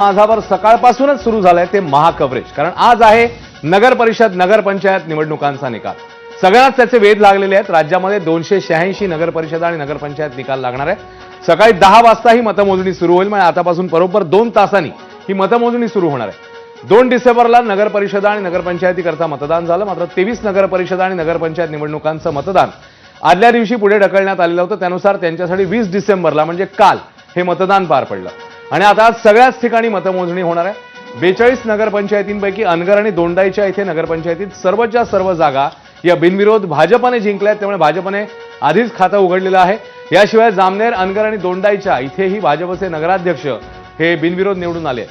माझावर सकाळपासूनच सुरू झालंय ते महाकव्हरेज. कारण आज आहे नगर परिषद नगरपंचायत निवडणुकांचा निकाल. सगळ्यांनाच त्याचे वेध लागलेले आहेत. राज्यामध्ये दोनशे शहाऐंशी नगर परिषद आणि नगरपंचायत निकाल लागणार आहे सकाळी दहा वाजता ही मतमोजणी सुरू होईल. म्हणजे आतापासून बरोबर दोन तासांनी ही मतमोजणी सुरू होणार आहे. दोन डिसेंबरला नगर परिषद आणि नगरपंचायतीकरता मतदान झालं. मात्र तेवीस नगर परिषद आणि नगरपंचायत निवडणुकांचं मतदान आदल्या दिवशी पुढे ढकलण्यात आलेलं होतं. त्यानुसार त्यांच्यासाठी वीस डिसेंबरला म्हणजे काल हे मतदान पार पडलं. आणि आता आज सगळ्याच ठिकाणी मतमोजणी होणार आहे. बेचाळीस नगरपंचायतींपैकी अनगर आणि दोंडाईच्या इथे नगरपंचायतीत सर्वच्या सर्व जागा या बिनविरोध भाजपने जिंकल्या आहेत त्यामुळे भाजपने आधीच खातं उघडलेलं आहे. याशिवाय जामनेर अनगर आणि दोंडाईच्या इथेही भाजपचे नगराध्यक्ष हे बिनविरोध निवडून आले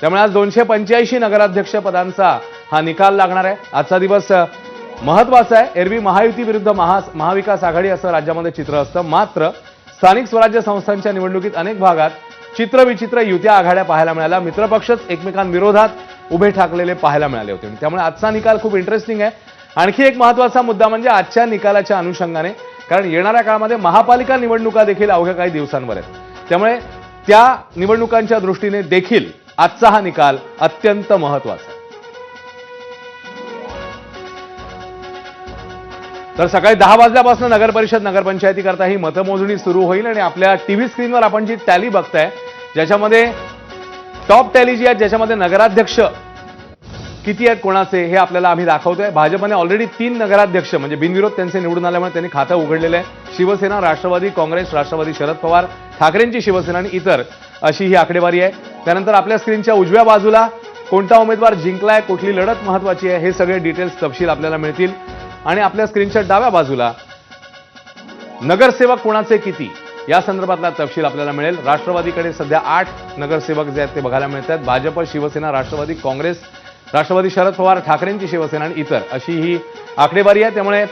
त्यामुळे आज दोनशे पंच्याऐंशी नगराध्यक्ष पदांचा हा निकाल लागणार आहे. आजचा दिवस महत्त्वाचा आहे. एरवी महायुती विरुद्ध महा महाविकास आघाडी असं राज्यामध्ये चित्र असतं. मात्र स्थानिक स्वराज्य संस्थांच्या निवडणुकीत अनेक भागात चित्रविचित्र युत्या आघाड्या पाहायला मिळाल्या. मित्रपक्षच एकमेकांविरोधात उभे ठाकलेले पाहायला मिळाले होते. त्यामुळे आजचा निकाल खूप इंटरेस्टिंग आहे. आणखी एक महत्त्वाचा मुद्दा म्हणजे आजच्या निकालाच्या अनुषंगाने. कारण येणाऱ्या काळामध्ये महापालिका निवडणुका देखील अवघ्या काही दिवसांवर आहेत. त्यामुळे त्या निवडणुकांच्या दृष्टीने देखील आजचा हा निकाल अत्यंत महत्त्वाचा तर सकाळी दहा वाजल्यापासून नगर परिषद नगरपंचायती करता ही मतमोजणी सुरू होईल आणि आपल्या टीव्ही स्क्रीनवर आपण जी टॅली बघताय ज्याच्यामध्ये टॉप टॅली जी आहेत ज्याच्यामध्ये नगराध्यक्ष किती आहेत कोणाचे हे आपल्याला आम्ही दाखवतोय. भाजपने ऑलरेडी तीन नगराध्यक्ष म्हणजे बिनविरोध त्यांचे निवडून आल्यामुळे त्यांनी खातं उघडलेलं आहे शिवसेना राष्ट्रवादी काँग्रेस राष्ट्रवादी शरद पवार ठाकरेंची शिवसेना आणि इतर अशी ही आकडेवारी आहे. त्यानंतर आपल्या स्क्रीनच्या उजव्या बाजूला कोणता उमेदवार जिंकलाय कुठली लढत महत्वाची आहे हे सगळे डिटेल्स तपशील आपल्याला मिळतील. आणि आपल्या स्क्रीनच्या डाव्या बाजूला नगरसेवक कोणाचे किती? या संदर्भातला तपशील आपल्याला मिळेल. राष्ट्रवादीकडे सध्या आठ नगरसेवक जे आहेत ते बघायला मिळत आहेत भाजप शिवसेना राष्ट्रवादी काँग्रेस राष्ट्रवादी शरद पवार ठाकरेंची शिवसेना आणि इतर अशी ही आकडेवारी आहे. त्यामुळे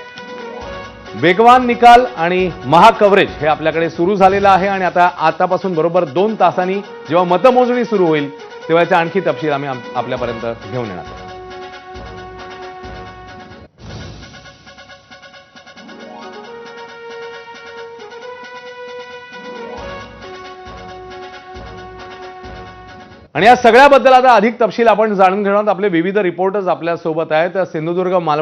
वेगवान निकाल आणि महाकव्हरेज हे आपल्याकडे सुरू झालेलं आहे आणि आता आतापासून बरोबर दोन तासांनी जेव्हा मतमोजणी सुरू होईल तेव्हा याचा आणखी तपशील आम्ही आपल्यापर्यंत घेऊन येणार आणि या सगळ्याबद्दल आता अधिक तपशील आपण जाणून घेणार आपले विविध रिपोर्टर्स आपल्यासोबत आहेत सिंधुदुर्ग मालवण